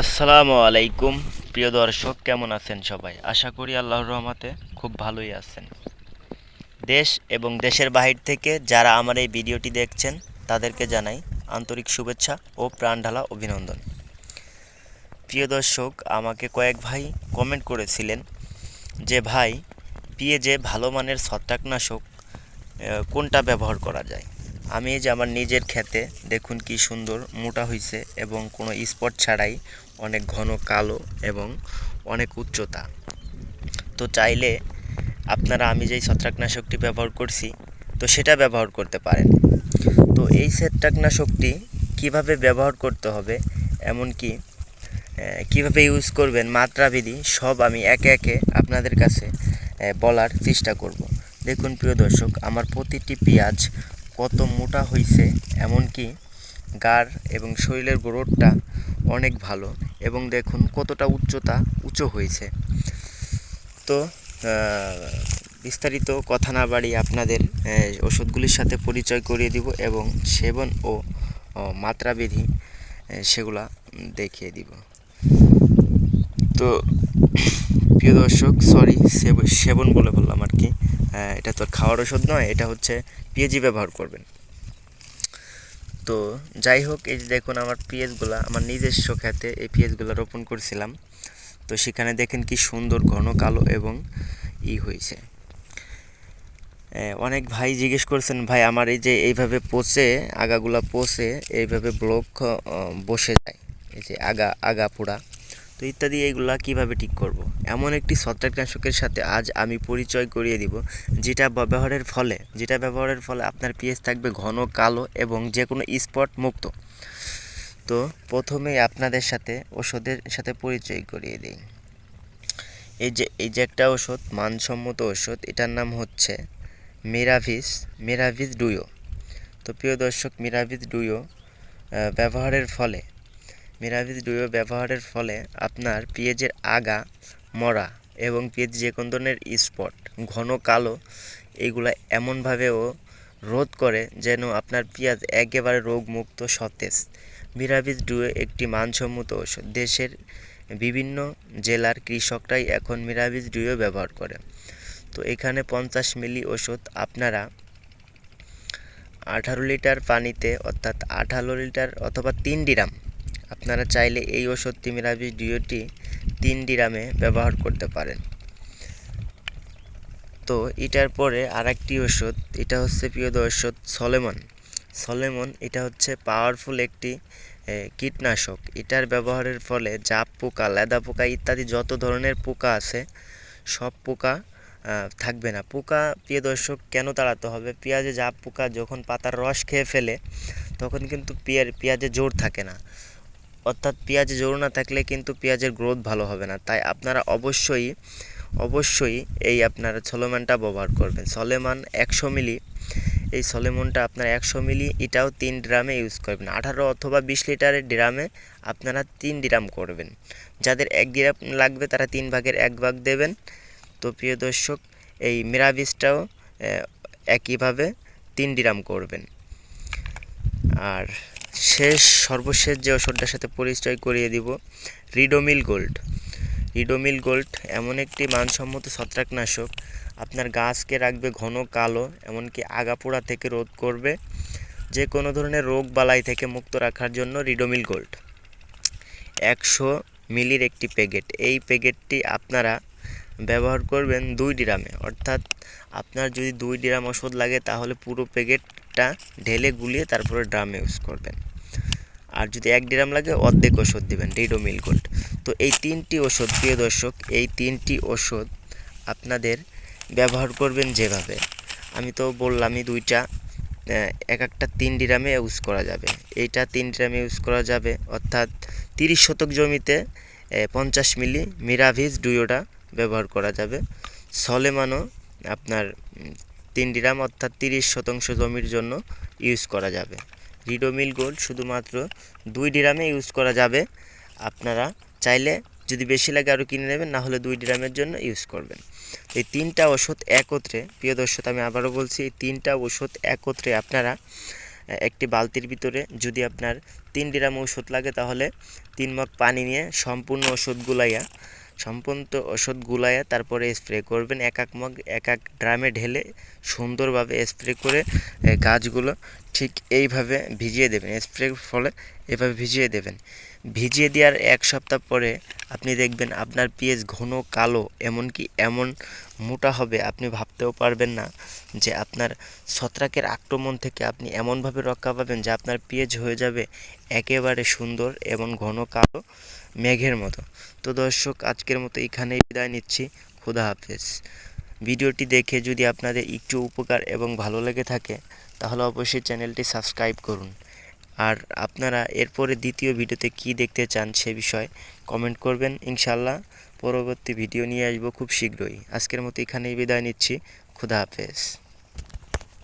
আসসালামু আলাইকুম, প্রিয় দর্শক, কেমন আছেন সবাই? আশা করি আল্লাহর রহমতে খুব ভালোই আছেন। দেশ এবং দেশের বাহির থেকে যারা আমার এই ভিডিওটি দেখছেন, তাদেরকে জানাই আন্তরিক শুভেচ্ছা ও প্রাণঢালা অভিনন্দন। প্রিয় দর্শক, আমাকে কয়েক ভাই কমেন্ট করেছিলেন যে, ভাই পিএজে ভালো মানের ছত্রাকনাশক কোনটা ব্যবহার করা যায়? আমি যে আমার নিজের ক্ষেতে দেখুন কি সুন্দর মোটা হয়েছে এবং কোনো স্পট ছাড়াই অনেক ঘন কালো এবং অনেক উচ্চতা। তো চাইলে আপনারা আমি যেই ছত্রাকনাশকটি ব্যবহার করছি, তো সেটা ব্যবহার করতে পারেন। তো এই ছত্রাকনাশকটি কীভাবে ব্যবহার করতে হবে, এমনকি কীভাবে ইউজ করবেন, মাত্রাবিধি সব আমি একে একে আপনাদের কাছে বলার চেষ্টা করব। দেখুন প্রিয় দর্শক, আমার প্রতিটি পেঁয়াজ কত মোটা হয়েছে এমনকি গার এবং শরীরের গ্রোথটা অনেক ভালো এবং দেখুন কতটা উচ্চতা, উঁচু হয়েছে। তো বিস্তারিত কথা না বাড়িয়ে আপনাদের ওষুধগুলির সাথে পরিচয় করিয়ে দিব এবং সেবন ও মাত্রাবিধি সেগুলা দেখিয়ে দিব। তো, প্রিয় দর্শক সরি সেবন বলে বললাম আর কি। এটা তো খাওয়ার ওষুধ নয়, এটা হচ্ছে পিএজি ব্যবহার করবেন। তো যাই হোক, এই যে দেখুন আমার পিএসগুলা আমার নিজস্ব ক্ষেতে এই পিএসগুলো রোপণ করছিলাম। তো সেখানে দেখেন কি সুন্দর ঘন কালো এবং ই হয়েছে। অনেক ভাই জিজ্ঞেস করছেন, ভাই, আমার এই যে এইভাবে পচে, আগাগুলা পচে, এইভাবে ব্লক বসে যায়, এই যে আগা আগা পোড়া। তো ইত্যাদি এইগুলা কীভাবে ঠিক করব। এমন একটি ছত্রাকনাশকের সাথে আজ আমি পরিচয় করিয়ে দিব, যেটা ব্যবহারের ফলে, যেটা ব্যবহারের ফলে আপনার পিএস থাকবে ঘন, কালো এবং যে কোনো স্পট মুক্ত। তো প্রথমেই আপনাদের সাথে, ওষুধের সাথে পরিচয় করিয়ে দিই। এই যে এই যে একটা ওষুধ, মানসম্মত ওষুধ, এটার নাম হচ্ছে মিরাভিস মিরাভিস ডুয়ো। তো প্রিয় দর্শক, মিরাভিস ডুয়ো ব্যবহারের ফলে মিরাভিস ডুয়ো ব্যবহারের ফলে আপনার পেঁয়াজের আগা, মরা এবং পেঁয়াজ যে কোনো ধরনের স্পট, ঘন, কালো এইগুলা এমনভাবেও রোধ করে যেন আপনার পেঁয়াজ একেবারে রোগমুক্ত সতেজ। মিরাভিস ডুয়ো একটি মানসম্মত ওষুধ দেশের বিভিন্ন জেলার কৃষকরাই এখন মিরাভিস ডুয়ো ব্যবহার করে। তো এখানে পঞ্চাশ মিলি ওষুধ আপনারা আঠারো লিটার পানিতে, অর্থাৎ আঠারো লিটার অথবা তিন ডিরাম আপনারা চাইলে এই ওষুধ মিরাভিস ডিওটি তিন ডিরামে ব্যবহার করতে পারেন। তো এটার পরে আরেকটি ওষুধ এটা হচ্ছে প্রিয় ওষুধ সলেমন। সলেমন, এটা হচ্ছে পাওয়ারফুল একটি কীটনাশক। এটার ব্যবহারের ফলে জাপ পোকা, লেদা পোকা ইত্যাদি যত ধরনের পোকা আছে, সব পোকা থাকবে না। পোকা, প্রিয় দর্শক, কেন তাড়াতে হবে? পেঁয়াজে জাপ পোকা যখন পাতার রস খেয়ে ফেলে, তখন কিন্তু পেঁয়াজে জোর থাকে না। অর্থাৎ পেঁয়াজ জোর না থাকলে কিন্তু পেঁয়াজের গ্রোথ ভালো হবে না। তাই আপনারা অবশ্যই অবশ্যই এই আপনারা সলেমানটা ব্যবহার করবেন। সলেমান একশো মিলি, এই সলেমনটা আপনারা একশো মিলি এটাও তিন ড্রামে ইউজ করবেন। আঠারো অথবা বিশ লিটারের ড্রামে আপনারা তিন ড্রাম করবেন। যাদের এক ড্রাম লাগবে তারা তিন ভাগের এক ভাগ দেবেন। তো প্রিয় দর্শক, এই মিরাবিসটাও একইভাবে তিন ড্রাম করবেন। আর শেষ সর্বশেষ যে ওষুধটার সাথে পরিচয় করিয়ে দিব রিডোমিল গোল্ড রিডোমিল গোল্ড এমন একটি মানসম্মত ছত্রাকনাশক। আপনার গাছকে রাখবে ঘন কালো, এমনকি আগাপোড়া থেকে রোধ করবে। যে কোনো ধরনের রোগ বালাই থেকে মুক্ত রাখার জন্য রিডোমিল গোল্ড একশো মিলির একটি প্যাকেট। এই প্যাকেটটি আপনারা ব্যবহার করবেন দুই ডিরামে। অর্থাৎ আপনার যদি দুই ডিরাম ওষুধ লাগে, তাহলে পুরো প্যাকেটটা ঢেলে গুলিয়ে তারপরে ড্রামে ইউজ করবেন। আর যদি এক ড্রাম লাগে, অর্ধেক ওষুধ দিবেন রিডোমিল গোল্ড তো এই তিনটি ওষুধ প্রিয় দর্শক, এই তিনটি ওষুধ আপনাদের ব্যবহার করবেন যেভাবে। আমি তো বললামই দুইটা এক একটা তিন ড্রামে ইউজ করা যাবে। এইটা তিন ড্রামে ইউজ করা যাবে, অর্থাৎ তিরিশ শতক জমিতে পঞ্চাশ মিলি মিরাভিস ডুয়োটা ব্যবহার করা যাবে। সলেমানও আপনার তিন ডিরাম অর্থাৎ তিরিশ শতাংশ জমির জন্য ইউজ করা যাবে। রিডোমিল গোল্ড শুধুমাত্র দুই ডিরামে ইউজ করা যাবে। আপনারা চাইলে যদি বেশি লাগে আরও কিনে নেবেন, না হলে দুই ডিরামের জন্য ইউজ করবেন। এই তিনটা ওষুধ একত্রে, প্রিয় দর্শক, আমি আবারও বলছি, এই তিনটা ওষুধ একত্রে আপনারা একটি বালতির ভিতরে যদি আপনার তিন ড্রাম ওষুধ লাগে, তাহলে তিন মগ পানি নিয়ে সম্পূর্ণ ওষুধ গুলাইয়া সম্পূর্ণ ওষুধ গুলাইয়া তারপরে স্প্রে করবেন। এক এক মগ, এক এক ড্রামে ঢেলে সুন্দরভাবে স্প্রে করে গাছগুলো ঠিক এইভাবে ভিজিয়ে দেবেন। স্প্রের ফলে এভাবে ভিজিয়ে দেবেন। ভিজিয়ে দেওয়ার এক সপ্তাহ পরে আপনি দেখবেন আপনার পেঁয়াজ ঘন কালো, এমনকি এমন মোটা হবে, আপনি ভাবতেও পারবেন না যে আপনার ছত্রাকের আক্রমণ থেকে আপনি এমনভাবে রক্ষা পাবেন যে আপনার পেঁয়াজ হয়ে যাবে একেবারে সুন্দর এবং ঘন কালো। মেঘের মতো। তো দর্শক, আজকের মতো এখানেই বিদায় নিচ্ছি। খুদা হাফেজ। ভিডিওটি দেখে যদি আপনাদের একটু উপকার এবং ভালো লেগে থাকে, তাহলে অবশ্যই চ্যানেলটি সাবস্ক্রাইব করুন। আর আপনারা এরপরে দ্বিতীয় ভিডিওতে কি দেখতে চান সে বিষয়ে কমেন্ট করবেন। ইনশাল্লাহ পরবর্তী ভিডিও নিয়ে আসব খুব শীঘ্রই। আজকের মতো এখানেই বিদায় নিচ্ছি। খুদা হাফেজ।